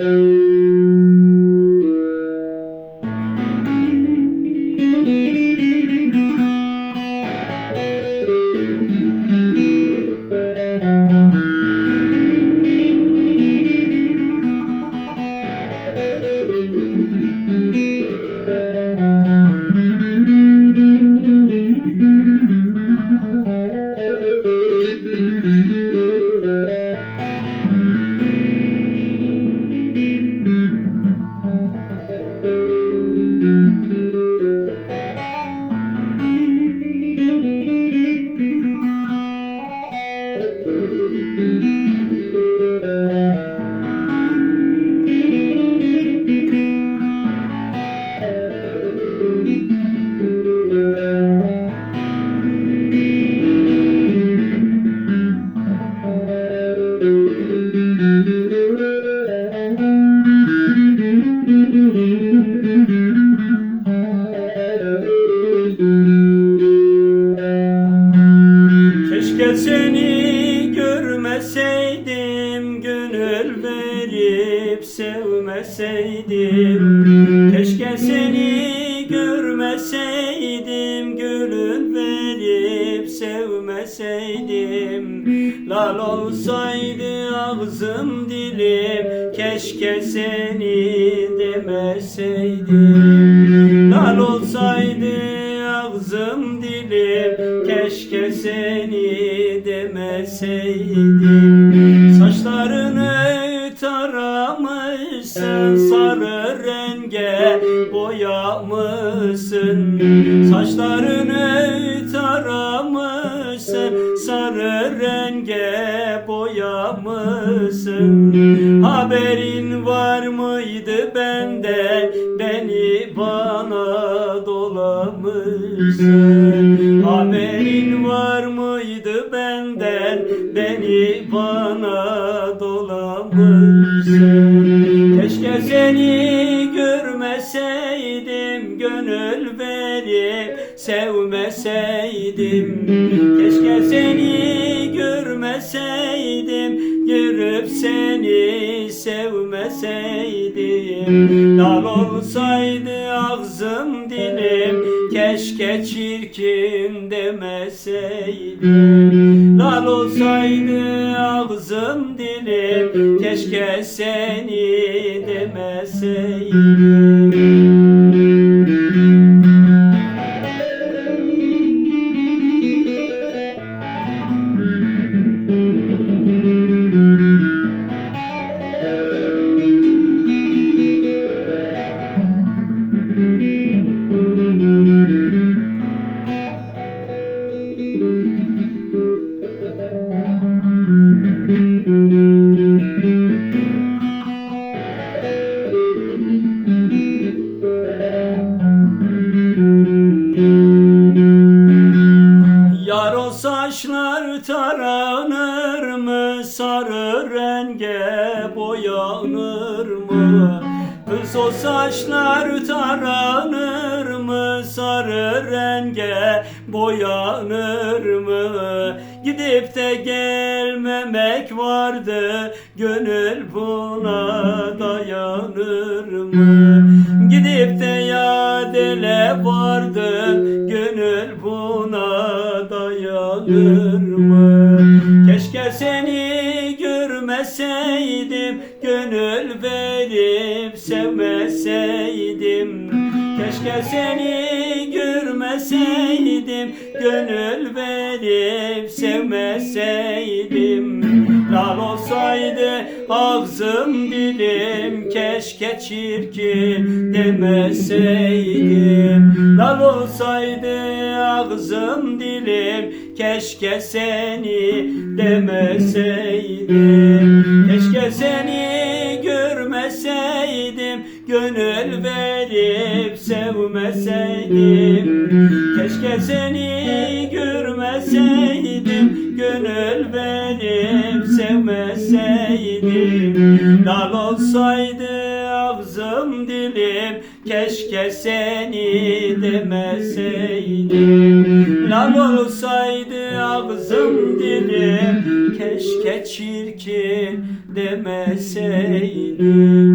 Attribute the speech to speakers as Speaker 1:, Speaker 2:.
Speaker 1: Keşke seni görmeseydim Gönül verip sevmeseydim. Keşke seni görmeseydim Gönül verip sevmeseydim. Lal olsaydı ağzım dilim Keşke seni demeseydim. Lal olsaydı ağzım dilim Keşke seni demeseydim Saçlarını taramışsın Sarı renge boyamışsın. Saçlarını taramışsın Sarı renge boyamışsın. Haberin var mıydı benden? Beni bana dolamışsın dolamışsın Keşke seni görmeseydim Gönül verip sevmeseydim. Keşke seni görmeseydim Görüp seni sevmeseydim. Dal olsaydı ağzım dilim Keşke çirkin demeseydim Dal olsaydı ağzım dilim Keşke seni demeseydim Kız saçlar taranır mı? Sarı renge boyanır mı? Gidip de gelmemek vardı Gönül buna dayanır mı? Gidip de yadele vardı Gönül buna dayanır mı? Verip sevmeseydim Keşke seni görmeseydim Gönül verip sevmeseydim. Lal olsaydı ağzım dilim Keşke çirkin demeseydim. Lal olsaydı ağzım dilim Keşke seni demeseydim. Keşke seni görmeseydim Gönül verip sevmeseydim. Keşke seni görmeseydim Gönül verip sevmeseydim. Dal olsaydı ağzım dilim Keşke seni demeseydim. Lal olsaydı ağzım dilim Keşke çirkin demeseydim